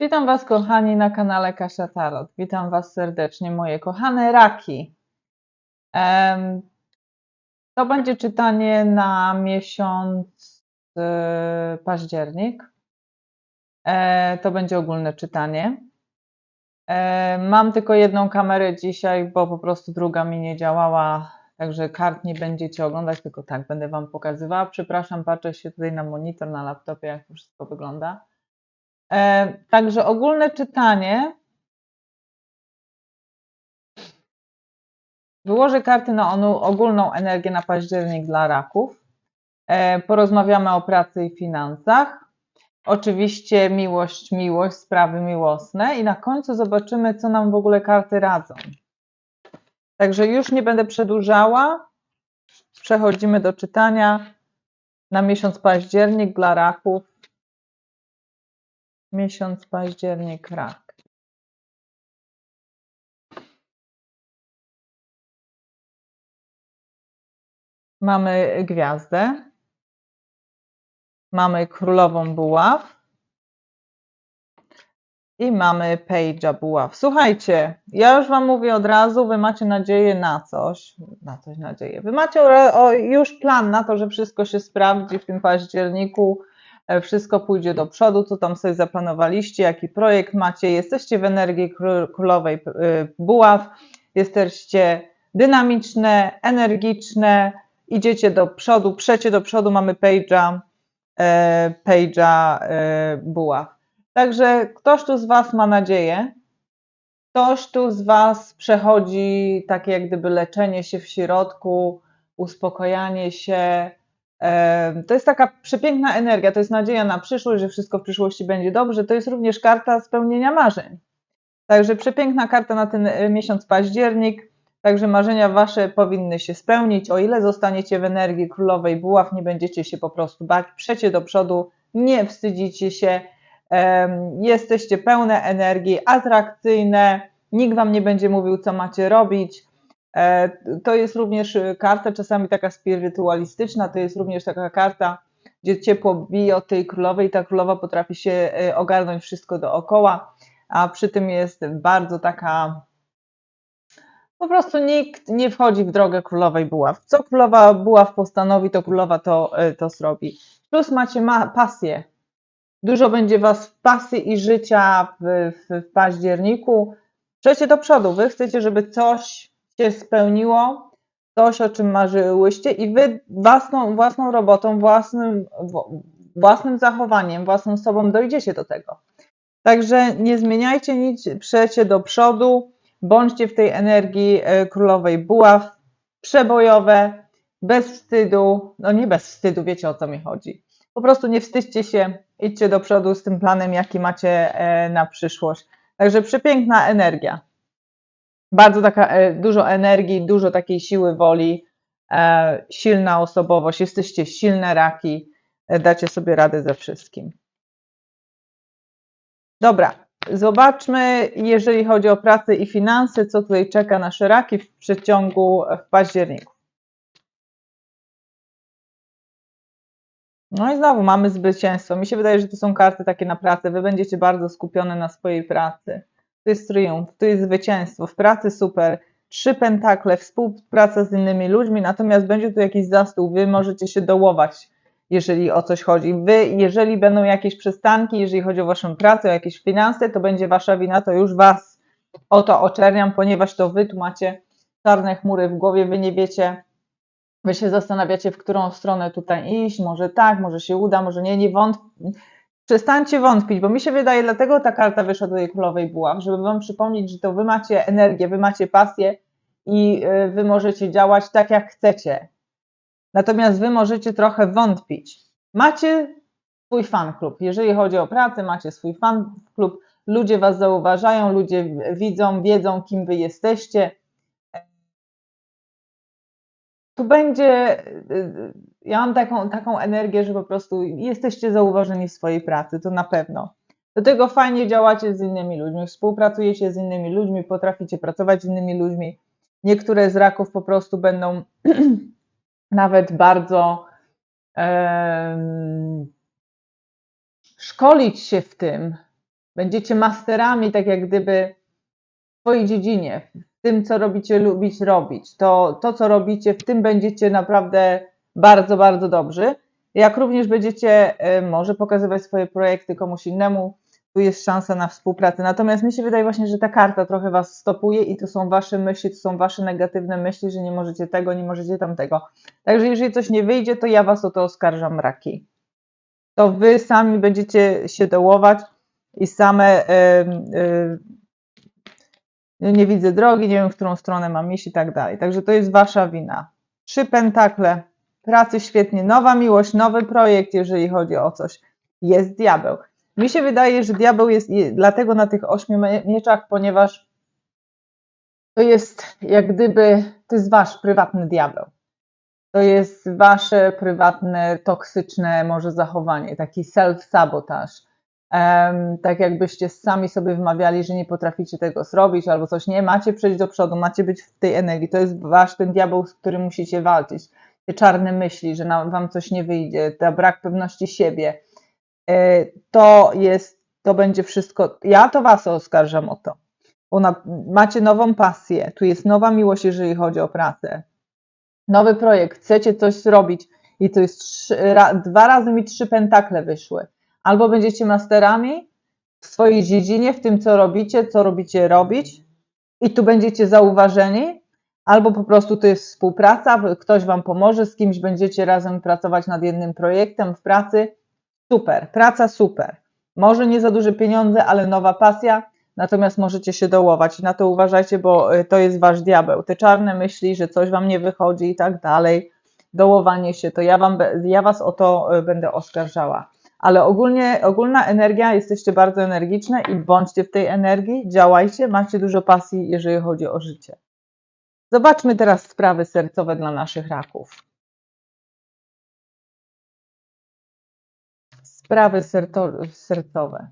Witam Was, kochani, na kanale Kasia Tarot. Witam Was serdecznie, moje kochane raki. To będzie czytanie na miesiąc e, październik. E, To będzie ogólne czytanie. E, Mam tylko jedną kamerę dzisiaj, bo po prostu druga mi nie działała, także kart nie będziecie oglądać, tylko tak będę Wam pokazywała. Przepraszam, patrzę się tutaj na monitor, na laptopie, jak to wszystko wygląda. E, Także ogólne czytanie. Wyłożę karty na ogólną energię na październik dla raków. E, Porozmawiamy o pracy i finansach. Oczywiście miłość, miłość, sprawy miłosne i na końcu zobaczymy, co nam w ogóle karty radzą. Także już nie będę przedłużała. Przechodzimy do czytania na miesiąc październik dla raków. Miesiąc październik rak. Mamy gwiazdę. Mamy królową buław. I mamy Page'a buław. Słuchajcie, ja już Wam mówię od razu, Wy macie nadzieję na coś. Na coś nadzieję. Wy macie już plan na to, że wszystko się sprawdzi w tym październiku wszystko pójdzie do przodu, co tam sobie zaplanowaliście, jaki projekt macie, jesteście w energii kró- królowej y, buław, jesteście dynamiczne, energiczne, idziecie do przodu, przecie do przodu, mamy Page'a, e, Page'a e, buław. Także ktoś tu z Was ma nadzieję, ktoś tu z Was przechodzi takie jak gdyby leczenie się w środku, uspokojanie się, To jest taka przepiękna energia, to jest nadzieja na przyszłość, że wszystko w przyszłości będzie dobrze. To jest również karta spełnienia marzeń. Także przepiękna karta na ten e, miesiąc październik. Także marzenia wasze powinny się spełnić. O ile zostaniecie w energii królowej buław, nie będziecie się po prostu bać, przecie do przodu, nie wstydzicie się. Jesteście pełne energii, atrakcyjne. Nikt wam nie będzie mówił, co macie robić. E, To jest również y, karta czasami taka spirytualistyczna, to jest również taka karta, gdzie ciepło bije od tej królowej ta królowa potrafi się y, ogarnąć wszystko dookoła, a przy tym jest bardzo taka. Po prostu nikt nie wchodzi w drogę królowej buław. Co królowa buław postanowi, to królowa to, to zrobi. Plus macie ma pasję. Dużo będzie was pasji i życia w, w, w październiku. Przejdźcie do przodu. Wy chcecie, żeby coś się spełniło, coś, o czym marzyłyście i wy własną, własną robotą, własnym, własnym zachowaniem, własną sobą dojdziecie do tego. Także nie zmieniajcie nic, przecie do przodu, bądźcie w tej energii e, królowej buław, przebojowe, bez wstydu, no nie bez wstydu, wiecie o co mi chodzi. Po prostu nie wstydźcie się, idźcie do przodu z tym planem, jaki macie e, na przyszłość. Także przepiękna energia bardzo taka, e, dużo energii, dużo takiej siły woli, e, silna osobowość, jesteście silne raki, e, dacie sobie radę ze wszystkim. Dobra, zobaczmy, jeżeli chodzi o pracę i finanse, co tutaj czeka nasze raki w przeciągu w październiku. No i znowu mamy zwycięstwo. Mi się wydaje, że to są karty takie na pracę. Wy będziecie bardzo skupione na swojej pracy. To jest triumf, to jest zwycięstwo. W pracy super. Trzy pentakle, współpraca z innymi ludźmi, natomiast będzie tu jakiś zastół. Wy możecie się dołować, jeżeli o coś chodzi. Wy, jeżeli będą jakieś przystanki, jeżeli chodzi o waszą pracę, o jakieś finanse, to będzie wasza wina, to już was o to oczerniam, ponieważ to wy tu macie czarne chmury w głowie, wy nie wiecie, wy się zastanawiacie, w którą stronę tutaj iść, może tak, może się uda, może nie, nie wątp... Przestańcie wątpić, bo mi się wydaje, dlatego ta karta wyszła do tej królowej buław, żeby wam przypomnieć, że to wy macie energię, wy macie pasję i y, wy możecie działać tak, jak chcecie. Natomiast wy możecie trochę wątpić. Macie swój fan klub. Jeżeli chodzi o pracę, macie swój fan klub. Ludzie was zauważają, ludzie widzą, wiedzą, kim wy jesteście. Tu będzie, y, ja mam taką, taką energię, że po prostu jesteście zauważeni w swojej pracy, to na pewno. Do tego fajnie działacie z innymi ludźmi, współpracujecie z innymi ludźmi, potraficie pracować z innymi ludźmi. Niektóre z raków po prostu będą nawet bardzo em, szkolić się w tym, Będziecie masterami, tak jak gdyby w swojej dziedzinie, w tym, co robicie, lubić robić. To, to, co robicie, w tym będziecie naprawdę bardzo, bardzo dobrzy. Jak również będziecie y, może pokazywać swoje projekty komuś innemu, tu jest szansa na współpracę. Natomiast mi się wydaje właśnie, że ta karta trochę was stopuje i to są wasze myśli, to są wasze negatywne myśli, że nie możecie tego, nie możecie tamtego. Także jeżeli coś nie wyjdzie, to ja was o to oskarżam raki. To wy sami będziecie się dołować i same yy, yy, nie widzę drogi, nie wiem, w którą stronę mam iść i tak dalej. Także to jest wasza wina. Trzy pentakle, pracy świetnie, nowa miłość, nowy projekt, jeżeli chodzi o coś. Jest diabeł. Mi się wydaje, że diabeł jest dlatego na tych ośmiu mieczach, ponieważ to jest jak gdyby, to jest wasz prywatny diabeł. To jest wasze prywatne, toksyczne może zachowanie, taki self-sabotaż. Um, tak jakbyście sami sobie wmawiali, że nie potraficie tego zrobić albo coś. Nie, macie przejść do przodu, macie być w tej energii. To jest wasz ten diabeł, z którym musicie walczyć. Te czarne myśli, że wam coś nie wyjdzie, ten brak pewności siebie E, to jest, to będzie wszystko. Ja to was oskarżam o to. Ona, macie nową pasję, tu jest nowa miłość, jeżeli chodzi o pracę. Nowy projekt, chcecie coś zrobić i to jest trzy, ra, dwa razy mi trzy pentakle wyszły. Albo będziecie masterami w swojej dziedzinie, w tym co robicie, co robicie robić i tu będziecie zauważeni, albo po prostu to jest współpraca, ktoś wam pomoże, z kimś będziecie razem pracować nad jednym projektem w pracy Super, praca super. Może nie za duże pieniądze, ale nowa pasja, natomiast możecie się dołować. Na to uważajcie, bo y, to jest wasz diabeł. Te czarne myśli, że coś wam nie wychodzi i tak dalej, dołowanie się, to ja, wam, ja was o to y, będę oskarżała. Ale ogólnie, ogólna energia, jesteście bardzo energiczne i bądźcie w tej energii, działajcie, macie dużo pasji, jeżeli chodzi o życie. Zobaczmy teraz sprawy sercowe dla naszych raków. sprawy sercowe.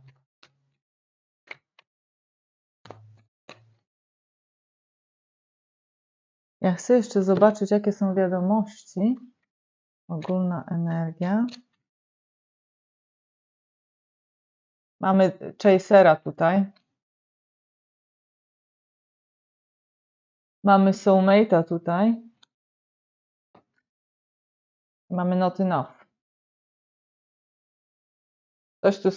Ja chcę jeszcze zobaczyć, jakie są wiadomości. Ogólna energia. Mamy Chasera tutaj. Mamy Soulmate'a tutaj. Mamy Not Enough. Ktoś tu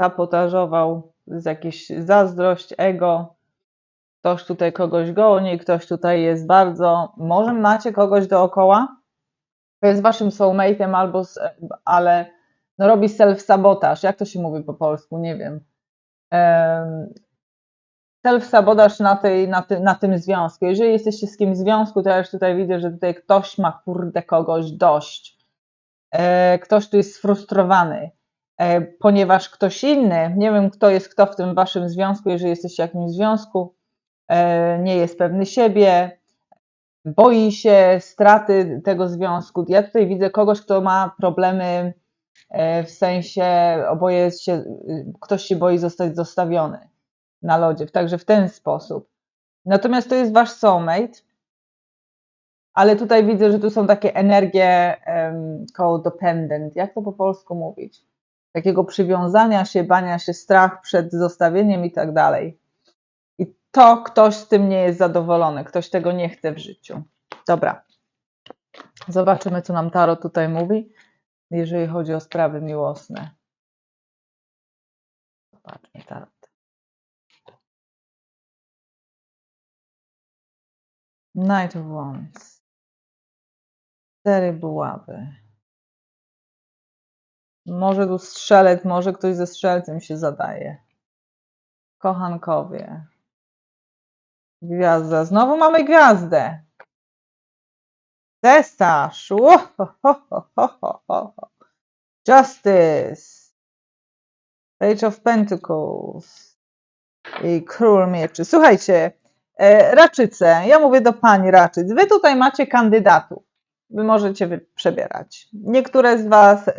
sabotażował z jakiś zazdrość, ego, ktoś tutaj kogoś goni, ktoś tutaj jest bardzo, może macie kogoś dookoła, kto jest waszym soulmate'em albo, ale no robi self-sabotaż, jak to się mówi po polsku, nie wiem. Self-sabotaż na, tej, na, ty, na tym związku. Jeżeli jesteście z kimś w związku, to ja już tutaj widzę, że tutaj ktoś ma kurde kogoś dość. E, ktoś tu jest sfrustrowany E, ponieważ ktoś inny, nie wiem kto jest kto w tym waszym związku, jeżeli jesteście w jakimś związku, e, nie jest pewny siebie, boi się straty tego związku. Ja tutaj widzę kogoś, kto ma problemy w sensie oboje się, ktoś się boi zostać zostawiony na lodzie, także w ten sposób. Natomiast to jest wasz soulmate, ale tutaj widzę, że tu są takie energie um, codependent. Jak to po polsku mówić? takiego przywiązania się, bania się, strach przed zostawieniem i tak dalej. I to ktoś z tym nie jest zadowolony, ktoś tego nie chce w życiu. Dobra. Zobaczymy, co nam Taro tutaj mówi, jeżeli chodzi o sprawy miłosne. Zobaczmy Tarot. Knight of Wands. Cztery buławy. Może tu strzelec, może ktoś ze strzelcem się zadaje. Kochankowie. Gwiazda. Znowu mamy gwiazdę. Cesarz. Justice. Page of Pentacles. I król mieczy. Słuchajcie, raczyce. Ja mówię do pani raczyc. Wy tutaj macie kandydatów. Wy możecie przebierać. Niektóre z Was, y,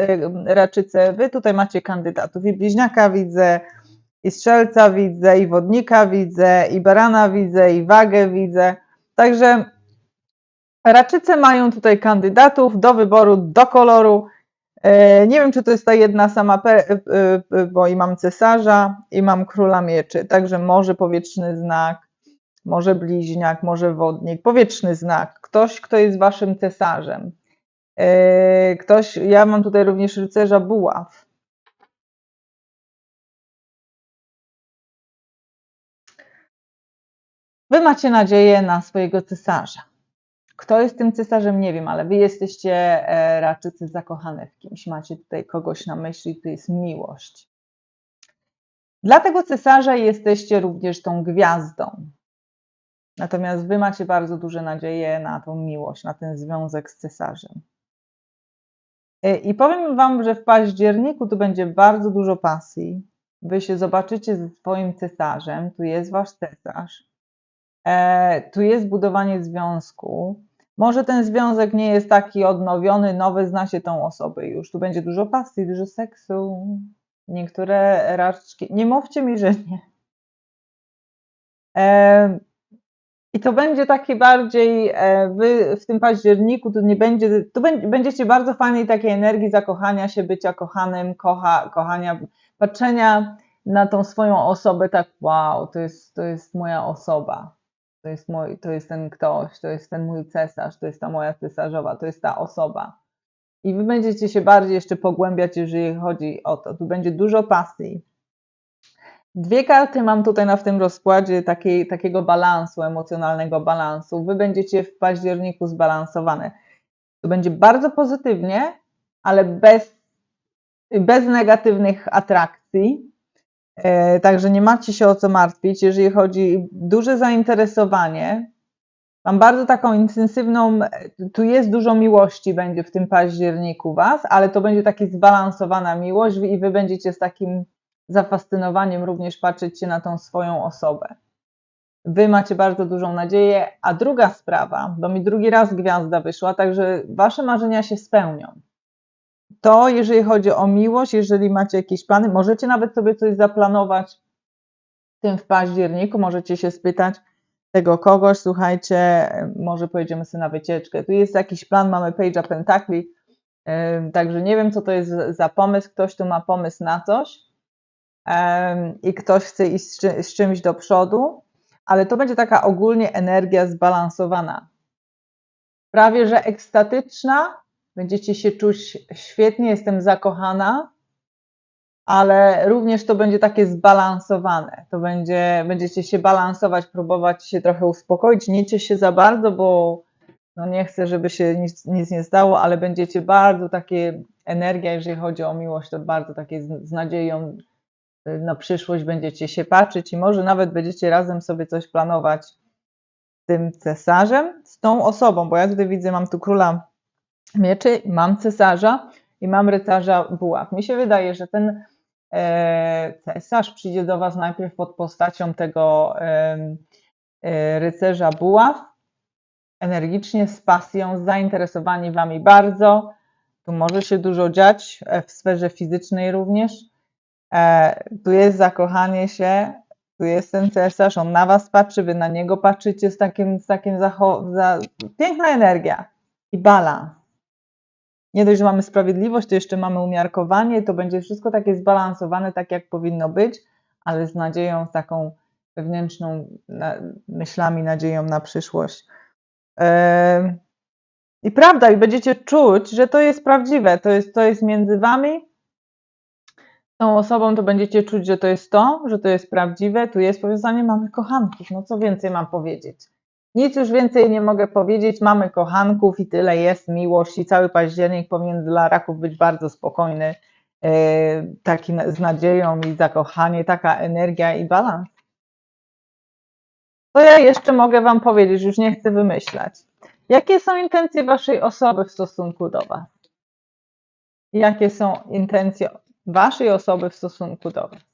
raczyce, Wy tutaj macie kandydatów. I bliźniaka widzę, i strzelca widzę, i wodnika widzę, i barana widzę, i wagę widzę. Także raczyce mają tutaj kandydatów do wyboru, do koloru. E, Nie wiem, czy to jest ta jedna sama, e, e, bo i mam cesarza, i mam króla mieczy. Także może powietrzny znak, może bliźniak, może wodnik. Powietrzny znak. Ktoś, kto jest waszym cesarzem. E, Ktoś, ja mam tutaj również rycerza buław. Wy macie nadzieję na swojego cesarza. Kto jest tym cesarzem, nie wiem, ale wy jesteście e, raczycy zakochane w kimś. Macie tutaj kogoś na myśli, to jest miłość. Dla tego cesarza jesteście również tą gwiazdą. Natomiast wy macie bardzo duże nadzieje na tą miłość, na ten związek z cesarzem. E, I powiem wam, że w październiku tu będzie bardzo dużo pasji. Wy się zobaczycie ze swoim cesarzem, tu jest wasz cesarz. E, tu jest budowanie związku. Może ten związek nie jest taki odnowiony, nowy, znacie tą osobę już. Tu będzie dużo pasji, dużo seksu. Niektóre raczki. Nie mówcie mi, że nie. E, I to będzie taki bardziej, e, wy w tym październiku tu nie będzie, będzie, będziecie bardzo fajnej takiej energii zakochania się, bycia kochanym, kocha, kochania, patrzenia na tą swoją osobę tak, wow, to jest, to jest moja osoba to jest, mój, to jest ten ktoś, to jest ten mój cesarz, to jest ta moja cesarzowa, to jest ta osoba. I wy będziecie się bardziej jeszcze pogłębiać, jeżeli chodzi o to. Tu będzie dużo pasji. Dwie karty mam tutaj na w tym rozkładzie takiej, takiego balansu, emocjonalnego balansu. Wy będziecie w październiku zbalansowane. To będzie bardzo pozytywnie, ale bez, bez negatywnych atrakcji E, Także nie macie się o co martwić, jeżeli chodzi duże zainteresowanie. Mam bardzo taką intensywną, tu jest dużo miłości będzie w tym październiku Was, ale to będzie taka zbalansowana miłość i Wy będziecie z takim zafascynowaniem również patrzeć się na tą swoją osobę. Wy macie bardzo dużą nadzieję, a druga sprawa, bo mi drugi raz gwiazda wyszła, także Wasze marzenia się spełnią to jeżeli chodzi o miłość, jeżeli macie jakieś plany, możecie nawet sobie coś zaplanować w tym w październiku, możecie się spytać tego kogoś, słuchajcie, może pojedziemy sobie na wycieczkę. Tu jest jakiś plan, mamy Page'a Pentakli, także nie wiem, co to jest za pomysł. Ktoś tu ma pomysł na coś i ktoś chce iść z czymś do przodu, ale to będzie taka ogólnie energia zbalansowana. Prawie że ekstatyczna, Będziecie się czuć świetnie, jestem zakochana, ale również to będzie takie zbalansowane. To będzie, będziecie się balansować, próbować się trochę uspokoić. Nie się za bardzo, bo no nie chcę, żeby się nic, nic nie stało, ale będziecie bardzo takie energia, jeżeli chodzi o miłość, to bardzo takie z, z nadzieją na przyszłość będziecie się patrzeć i może nawet będziecie razem sobie coś planować z tym cesarzem, z tą osobą, bo ja tutaj widzę, mam tu króla mieczy, mam cesarza i mam rycerza buław. Mi się wydaje, że ten e, cesarz przyjdzie do Was najpierw pod postacią tego e, rycerza buław, energicznie, z pasją, zainteresowani Wami bardzo. Tu może się dużo dziać e, w sferze fizycznej również. Tu jest zakochanie się, tu jest ten cesarz, on na Was patrzy, Wy na niego patrzycie z takim, z takim zacho- za... piękna energia i balans nie dość, że mamy sprawiedliwość, to jeszcze mamy umiarkowanie, to będzie wszystko takie zbalansowane, tak jak powinno być, ale z nadzieją, z taką wewnętrzną myślami, nadzieją na przyszłość. I prawda, i będziecie czuć, że to jest prawdziwe, to jest, to jest między wami, tą osobą, to będziecie czuć, że to jest to, że to jest prawdziwe, tu jest powiązanie, mamy kochanków, no co więcej mam powiedzieć. Nic już więcej nie mogę powiedzieć. Mamy kochanków i tyle jest miłość i cały październik powinien dla raków być bardzo spokojny. E, taki z nadzieją i zakochanie, taka energia i balans. Co ja jeszcze mogę Wam powiedzieć, już nie chcę wymyślać. Jakie są intencje Waszej osoby w stosunku do Was? Jakie są intencje Waszej osoby w stosunku do Was?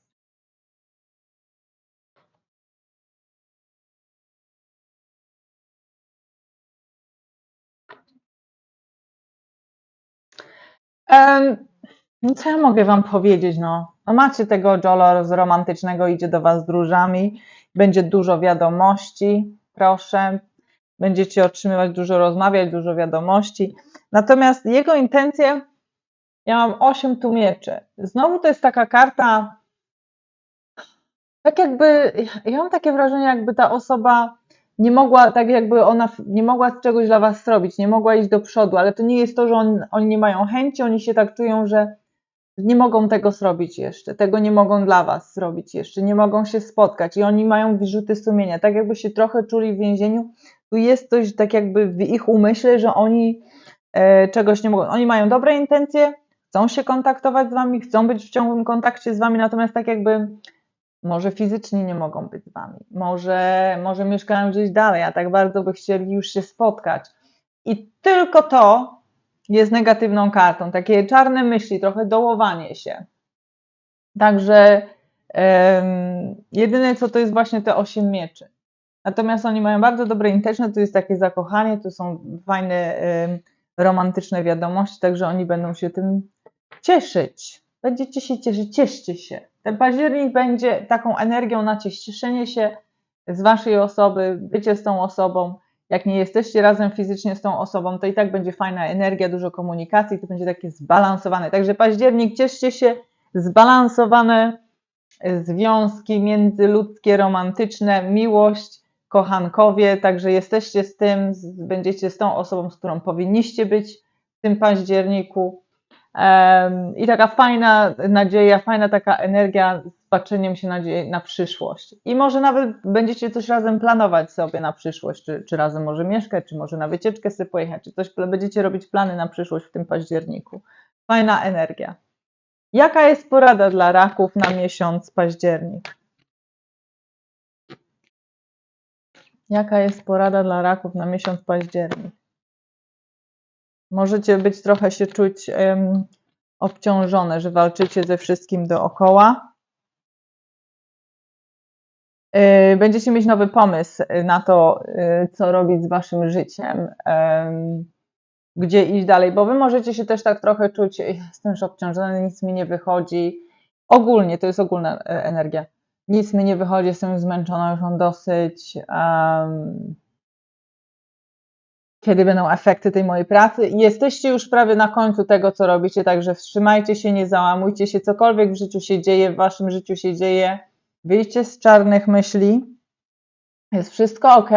No co ja mogę wam powiedzieć, no? no macie tego Jolo z romantycznego, idzie do was z różami, będzie dużo wiadomości, proszę, będziecie otrzymywać dużo, rozmawiać, dużo wiadomości. Natomiast jego intencje Ja mam 8 tu mieczy. Znowu to jest taka karta, tak jakby, ja mam takie wrażenie, jakby ta osoba nie mogła, tak jakby ona nie mogła czegoś dla was zrobić, nie mogła iść do przodu, ale to nie jest to, że on, oni nie mają chęci, oni się tak czują, że nie mogą tego zrobić jeszcze, tego nie mogą dla was zrobić jeszcze, nie mogą się spotkać i oni mają wyrzuty sumienia, tak jakby się trochę czuli w więzieniu, tu jest coś tak jakby w ich umyśle, że oni e, czegoś nie mogą, oni mają dobre intencje, chcą się kontaktować z wami, chcą być w ciągłym kontakcie z wami, natomiast tak jakby może fizycznie nie mogą być z wami, może, może mieszkają gdzieś dalej, a tak bardzo by chcieli już się spotkać. I tylko to jest negatywną kartą, takie czarne myśli, trochę dołowanie się. Także um, jedyne co to jest właśnie te osiem mieczy. Natomiast oni mają bardzo dobre intencje, to jest takie zakochanie, to są fajne, um, romantyczne wiadomości, także oni będą się tym cieszyć. Będziecie się cieszyć, cieszcie się. Ten październik będzie taką energią na cieszenie się z waszej osoby, bycie z tą osobą. Jak nie jesteście razem fizycznie z tą osobą, to i tak będzie fajna energia, dużo komunikacji, to będzie takie zbalansowane. Także październik, cieszcie się, zbalansowane związki międzyludzkie, romantyczne, miłość, kochankowie, także jesteście z tym, będziecie z tą osobą, z którą powinniście być w tym październiku. I taka fajna nadzieja, fajna taka energia z patrzeniem się nadziei na przyszłość. I może nawet będziecie coś razem planować sobie na przyszłość, czy, czy razem może mieszkać, czy może na wycieczkę sobie pojechać, czy coś będziecie robić plany na przyszłość w tym październiku. Fajna energia. Jaka jest porada dla raków na miesiąc październik? Jaka jest porada dla raków na miesiąc październik? Możecie być trochę się czuć um, obciążone, że walczycie ze wszystkim dookoła. Yy, będziecie mieć nowy pomysł na to, yy, co robić z waszym życiem, gdzie iść dalej, bo wy możecie się też tak trochę czuć, jestem już obciążony, nic mi nie wychodzi. Ogólnie, to jest ogólna e, energia. Nic mi nie wychodzi, jestem zmęczona, już mam dosyć. Kiedy będą efekty tej mojej pracy. Jesteście już prawie na końcu tego, co robicie, także wstrzymajcie się, nie załamujcie się, cokolwiek w życiu się dzieje, w waszym życiu się dzieje, wyjdźcie z czarnych myśli, jest wszystko ok,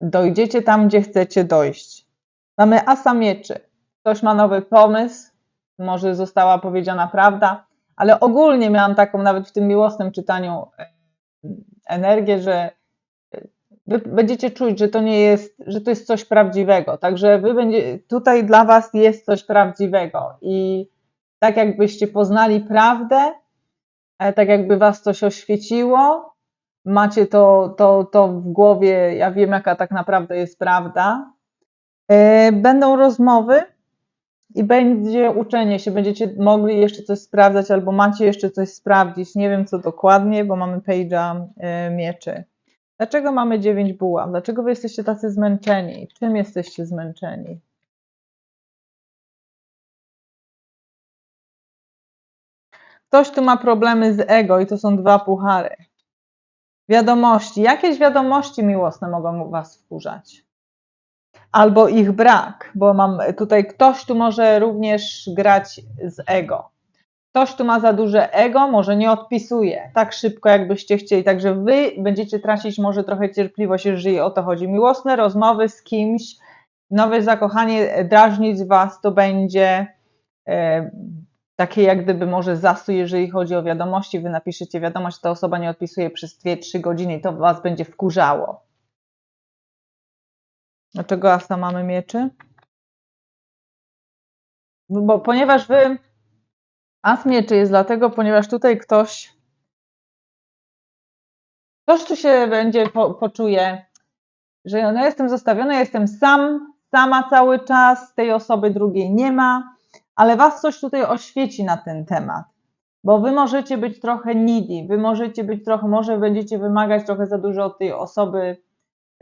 dojdziecie tam, gdzie chcecie dojść. Mamy asa mieczy. Ktoś ma nowy pomysł, może została powiedziana prawda, ale ogólnie miałam taką nawet w tym miłosnym czytaniu e, energię, że wy będziecie czuć, że to nie jest, że to jest coś prawdziwego. Także wy będzie, tutaj dla was jest coś prawdziwego i tak jakbyście poznali prawdę, e, tak jakby was coś oświeciło, macie to, to, to w głowie, ja wiem jaka tak naprawdę jest prawda. E, będą rozmowy i będzie uczenie się, będziecie mogli jeszcze coś sprawdzać albo macie jeszcze coś sprawdzić. Nie wiem co dokładnie, bo mamy page'a e, mieczy. Dlaczego mamy dziewięć buław? Dlaczego wy jesteście tacy zmęczeni? Czym jesteście zmęczeni? Ktoś tu ma problemy z ego i to są dwa puchary. Wiadomości. Jakieś wiadomości miłosne mogą was wkurzać? Albo ich brak, bo mam tutaj ktoś tu może również grać z ego. Ktoś, kto ma za duże ego, może nie odpisuje tak szybko, jakbyście chcieli. Także wy będziecie tracić może trochę cierpliwość, jeżeli o to chodzi. Miłosne rozmowy z kimś, nowe zakochanie drażnić was, to będzie e, takie jak gdyby może zastój, jeżeli chodzi o wiadomości. Wy napiszecie wiadomość, ta osoba nie odpisuje przez 2-3 godziny i to was będzie wkurzało. Dlaczego asa mamy mieczy? Bo ponieważ wy As mieczy jest dlatego, ponieważ tutaj ktoś ktoś tu się będzie po, poczuje, że ja no jestem zostawiona, jestem sam, sama cały czas, tej osoby drugiej nie ma, ale was coś tutaj oświeci na ten temat. Bo wy możecie być trochę needy, wy możecie być trochę, może będziecie wymagać trochę za dużo od tej osoby,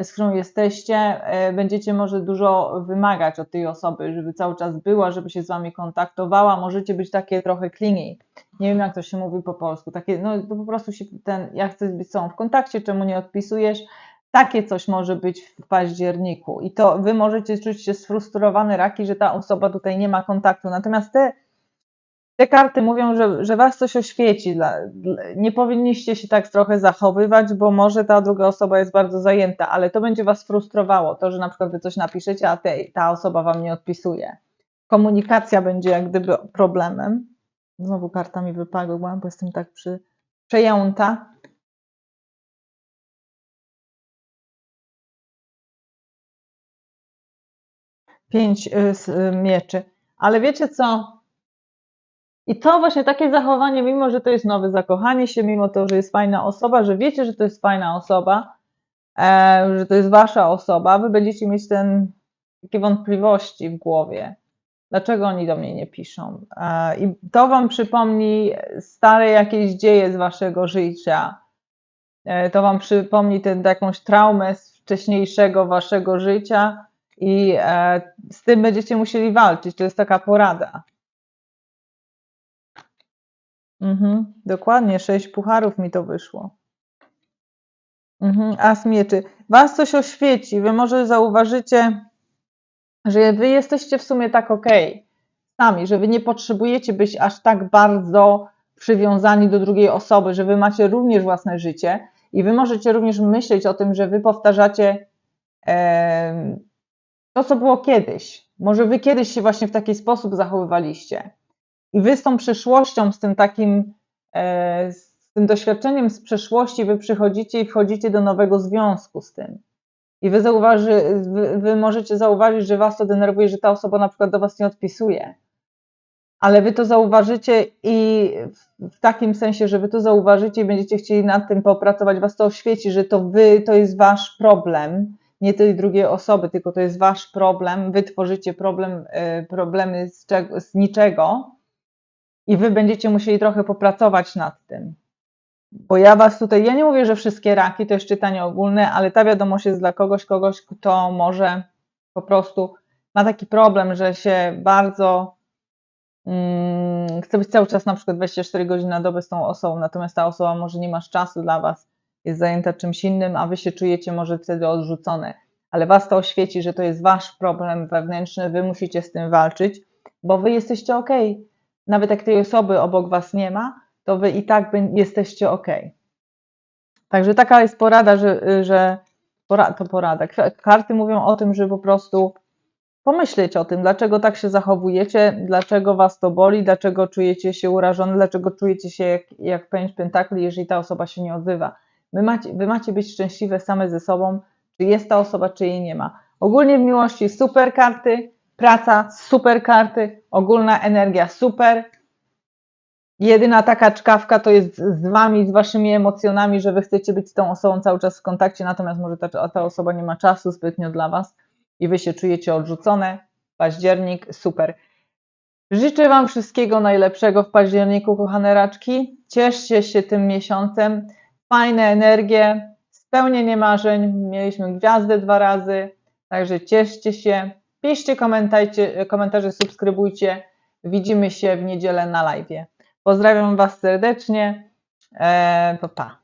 z którą jesteście, e, będziecie może dużo wymagać od tej osoby, żeby cały czas była, żeby się z wami kontaktowała. Możecie być takie trochę clingy. Nie wiem, jak to się mówi po polsku. Takie, no to po prostu się ten, ja chcę być tobą w kontakcie, czemu nie odpisujesz? Takie coś może być w październiku i to wy możecie czuć się sfrustrowane raki, że ta osoba tutaj nie ma kontaktu. Natomiast te, te karty mówią, że, że was coś oświeci. Nie powinniście się tak trochę zachowywać, bo może ta druga osoba jest bardzo zajęta, ale to będzie was frustrowało. To, że na przykład wy coś napiszecie, a te, ta osoba wam nie odpisuje. Komunikacja będzie jak gdyby problemem. Znowu karta mi wypadła, bo jestem tak przy, przejęta. Pięć y, y, mieczy. Ale wiecie co? I to właśnie takie zachowanie, mimo że to jest nowe zakochanie się, mimo to, że jest fajna osoba, że wiecie, że to jest fajna osoba, e, że to jest wasza osoba, wy będziecie mieć ten, takie wątpliwości w głowie. Dlaczego oni do mnie nie piszą? E, I to wam przypomni stare jakieś dzieje z waszego życia. E, To wam przypomni tę jakąś traumę z wcześniejszego waszego życia i z tym będziecie musieli walczyć. To jest taka porada. Mhm, dokładnie, sześć pucharów mi to wyszło. Mhm, as mieczy. Was coś oświeci, wy może zauważycie, że wy jesteście w sumie tak okej sami, że wy nie potrzebujecie być aż tak bardzo przywiązani do drugiej osoby, że wy macie również własne życie i wy możecie również myśleć o tym, że wy powtarzacie em, to, co było kiedyś. Może wy kiedyś się właśnie w taki sposób zachowywaliście. I wy z tą przeszłością, z tym takim, e, z tym doświadczeniem z przeszłości, wy przychodzicie i wchodzicie do nowego związku z tym. I wy, zauważy, wy, wy możecie zauważyć, że was to denerwuje, że ta osoba na przykład do was nie odpisuje. Ale wy to zauważycie i w, takim sensie, że wy to zauważycie i będziecie chcieli nad tym popracować, was to oświeci, że to wy, to jest wasz problem, nie tej drugiej osoby, tylko to jest wasz problem, wy tworzycie problem, e, problemy z, czego, z niczego i wy będziecie musieli trochę popracować nad tym. Bo ja was tutaj, ja nie mówię, że wszystkie raki to jest czytanie ogólne, ale ta wiadomość jest dla kogoś, kogoś, kto może po prostu ma taki problem, że się bardzo mm, chce być cały czas na przykład 24 godziny na dobę z tą osobą, natomiast ta osoba może nie masz czasu dla was, jest zajęta czymś innym, a wy się czujecie może wtedy odrzucone. Ale was to oświeci, że to jest wasz problem wewnętrzny, wy musicie z tym walczyć, bo wy jesteście ok. Nawet jak tej osoby obok was nie ma, to wy i tak jesteście ok. Także taka jest porada, że, że pora, to porada. Karty mówią o tym, że po prostu pomyśleć o tym, dlaczego tak się zachowujecie, dlaczego was to boli, dlaczego czujecie się urażone, dlaczego czujecie się jak, jak pędź pentakli, jeżeli ta osoba się nie odzywa. Wy macie, wy macie być szczęśliwe same ze sobą, czy jest ta osoba, czy jej nie ma. Ogólnie w miłości super karty, praca super karty, ogólna energia super. Jedyna taka czkawka to jest z wami, z waszymi emocjonami, że wy chcecie być z tą osobą cały czas w kontakcie, natomiast może ta, ta osoba nie ma czasu zbytnio dla was i wy się czujecie odrzucone. Październik, super. Życzę Wam wszystkiego najlepszego w październiku, kochane raczki. Cieszcie się tym miesiącem. Fajne energie, spełnienie marzeń. Mieliśmy gwiazdę dwa razy, także cieszcie się. Piszcie komentarze, subskrybujcie. Widzimy się w niedzielę na live. Pozdrawiam Was serdecznie. Eee, pa, pa.